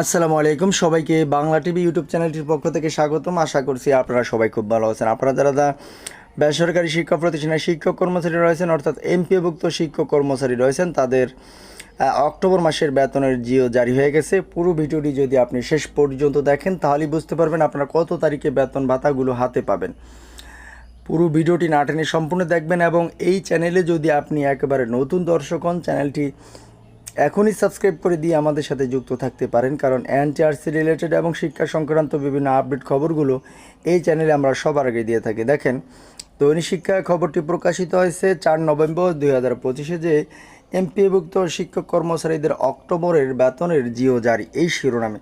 আসসালামু আলাইকুম। সবাইকে বাংলা টিভি ইউটিউব চ্যানেলটির পক্ষ থেকে স্বাগতম। আশা করছি আপনারা সবাই খুব ভালো আছেন। আপনারা যারা দা বেসরকারি শিক্ষা প্রতিষ্ঠানের শিক্ষক কর্মচারী রয়েছেন, অর্থাৎ এমপিভুক্ত শিক্ষক কর্মচারী রয়েছেন, তাদের অক্টোবর মাসের বেতনের জিও জারি হয়ে গেছে। পুরো ভিডিওটি যদি আপনি শেষ পর্যন্ত দেখেন, তাহলেই বুঝতে পারবেন আপনারা কত তারিখে বেতন ভাতাগুলো হাতে পাবেন। পুরো ভিডিওটি না টেনে সম্পূর্ণ দেখবেন এবং এই চ্যানেলে যদি আপনি একেবারে নতুন দর্শক হন, চ্যানেলটি এখনই সাবস্ক্রাইব করে দিয়ে আমাদের সাথে যুক্ত থাকতে পারেন, কারণ এনটিআরসি রিলেটেড এবং শিক্ষা সংক্রান্ত বিভিন্ন আপডেট খবরগুলো এই চ্যানেলে আমরা সবার আগে দিয়ে থাকি। দেখেন, দৈনিক শিক্ষা খবরটি প্রকাশিত হয়েছে চার নভেম্বর দুই হাজার পঁচিশে যে এমপিভুক্ত শিক্ষক কর্মচারীদের অক্টোবরের বেতনের জিও জারি, এই শিরোনামে।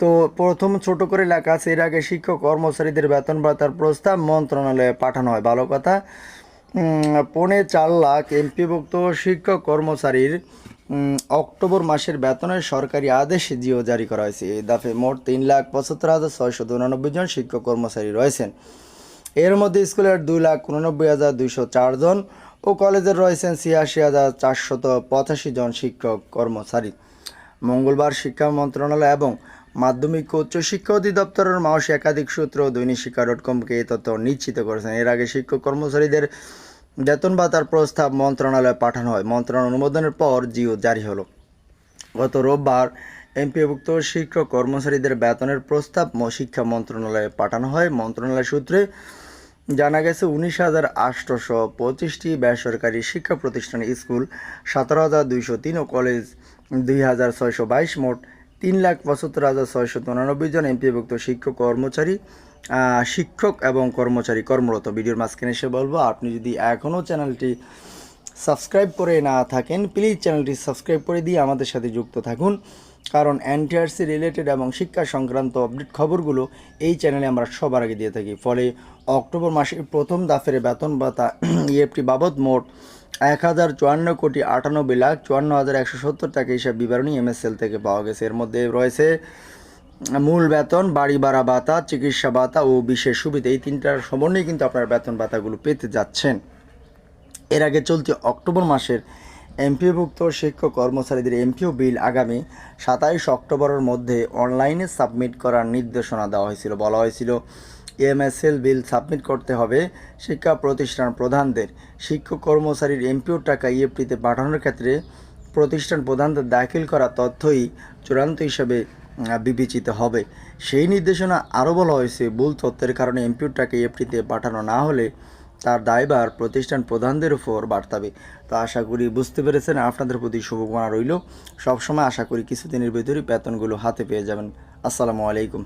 তো প্রথম ছোট করে লেখা আছে, এর আগে শিক্ষক কর্মচারীদের বেতন ভাতার প্রস্তাব মন্ত্রণালয়ে পাঠানো হয়, ভালো কথা। পৌনে চার লাখ এমপিভুক্ত শিক্ষক কর্মচারীর অক্টোবর মাসের বেতনের সরকারি আদেশ জিও জারি করা হয়েছে। এই দাফে মোট তিন লাখ পঁচাত্তর হাজার ছয়শো উনানব্বই জন শিক্ষক কর্মচারী রয়েছেন। এর মধ্যে স্কুলের দুই লাখ উননব্বই হাজার দুইশো চারজন ও কলেজের রয়েছেন ছিয়াশি হাজার চারশত পঁচাশি জন শিক্ষক কর্মচারী। মঙ্গলবার শিক্ষা মন্ত্রণালয় এবং মাধ্যমিক ও উচ্চশিক্ষা অধিদপ্তরের মাসে একাধিক সূত্র দৈনিক শিক্ষা ডট কমকে এই তথ্য নিশ্চিত করেছেন। এর আগে শিক্ষক কর্মচারীদের বেতন ভাতার প্রস্তাব মন্ত্রণালয়ে পাঠানো হয়। মন্ত্রণালয় অনুমোদনের পর জিও জারি হলো। গত রোববার এমপিভুক্ত শিক্ষক কর্মচারীদের বেতনের প্রস্তাব শিক্ষা মন্ত্রণালয়ে পাঠানো হয়। মন্ত্রণালয় সূত্রে জানা গেছে, উনিশ হাজার আটশোশো পঁচিশটি বেসরকারি শিক্ষা প্রতিষ্ঠান স্কুল, সতেরো হাজার দুইশো তিন ও কলেজ, দুই হাজার ছয়শো বাইশ মোট তিন লাখ পঁচাত্তর হাজার ছয়শো জন এমপিভুক্ত শিক্ষক কর্মচারী শিক্ষক এবং কর্মচারী কর্মরত ভিডিওর মাঝখানে এসে বলব, আপনি যদি এখনও চ্যানেলটি সাবস্ক্রাইব করে না থাকেন প্লিজ চ্যানেলটি সাবস্ক্রাইব করে দিয়ে আমাদের সাথে যুক্ত থাকুন। কারণ এনটিআরসি রিলেটেড এবং শিক্ষা সংক্রান্ত আপডেট খবরগুলো এই চ্যানেলে আমরা সবার আগে দিয়ে থাকি। ফলে অক্টোবর মাসের প্রথম দাফের বেতন ভাতা ইএফটি বাবদ মোট এক হাজার চুয়ান্ন কোটি আটানব্বই লাখ চুয়ান্ন হাজার একশো সত্তর টাকা হিসাব বিবরণী এমএসএল থেকে পাওয়া গেছে। এর মধ্যে রয়েছে মূল বেতন, বাড়ি ভাড়া ভাতা, চিকিৎসা ভাতা ও বিশেষ সুবিধা, এই তিনটার সমন্বয়ে কিন্তু আপনার বেতন ভাতাগুলো পেতে যাচ্ছেন। এর আগে চলতি অক্টোবর মাসের এমপিওভুক্ত শিক্ষক কর্মচারীদের এমপিও বিল আগামী সাতাইশ অক্টোবরের মধ্যে অনলাইনে সাবমিট করার নির্দেশনা দেওয়া হয়েছিল। বলা হয়েছিল, এমএসএল বিল সাবমিট করতে হবে শিক্ষা প্রতিষ্ঠান প্রধানদের। শিক্ষক কর্মচারীর এমপিও টাকা ইএফটিতে পাঠানোর ক্ষেত্রে প্রতিষ্ঠান প্রধানদের দাখিল করা তথ্যই চূড়ান্ত হিসাবে বিবেচিত হবে। সেই নির্দেশনা আরও বলা হয়েছে, ভুল তথ্যের কারণে এমপিউটাকে এফটিতে পাঠানো না হলে তার দায়ভার প্রতিষ্ঠান প্রধানদের উপর বার্তাবে তো আশা করি বুঝতে পেরেছেন, আপনাদের প্রতি শুভকামনা রইল। সবসময় আশা করি কিছুদিনের ভিতরেই বেতনগুলো হাতে পেয়ে যাবেন। আসসালামু আলাইকুম।